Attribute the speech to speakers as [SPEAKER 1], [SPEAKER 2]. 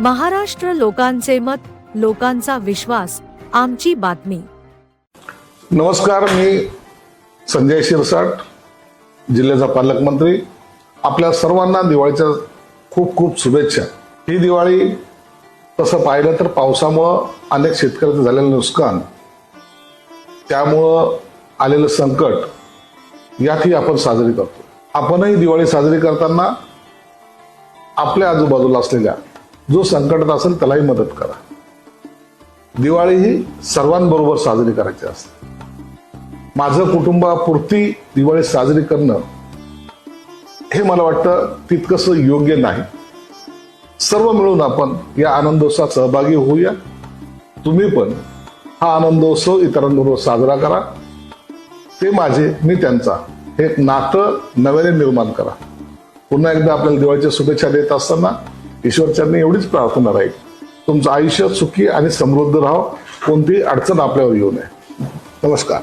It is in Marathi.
[SPEAKER 1] महाराष्ट्र लोकांचे मत लोकांचा विश्वास आमची बातमी.
[SPEAKER 2] नमस्कार मी संजय शिरसाट जिल्ह्याचा पालकमंत्री. आपल्या सर्वांना दिवाळीच्या खूप खूप शुभेच्छा. ही दिवाळी तसं पाहिलं तर पावसामुळं अनेक शेतकऱ्याचं झालेलं नुकसान त्यामुळं आलेलं संकट यातही आपण साजरी करतो. आपणही दिवाळी साजरी करताना आपल्या आजूबाजूला असलेल्या जो संकटात असेल त्यालाही मदत करा. दिवाळी ही सर्वांबरोबर साजरी करायची असते. माझं कुटुंबापुरती दिवाळी साजरी करणं हे मला वाटतं तितकंसं योग्य नाही. सर्व मिळून आपण या आनंदोत्सवात सहभागी होऊया. तुम्ही पण हा आनंदोत्सव इतरांबरोबर साजरा करा. ते माझे मी त्यांचा. हे नातं नव्याने निर्माण करा. पुन्हा एकदा आपल्याला दिवाळीच्या शुभेच्छा देत असताना ईश्वरच्यांनी एवढीच प्रार्थना राहील. तुमचं आयुष्य सुखी आणि समृद्ध राहो कोणतीही अडचण आपल्यावर येऊ नये. नमस्कार.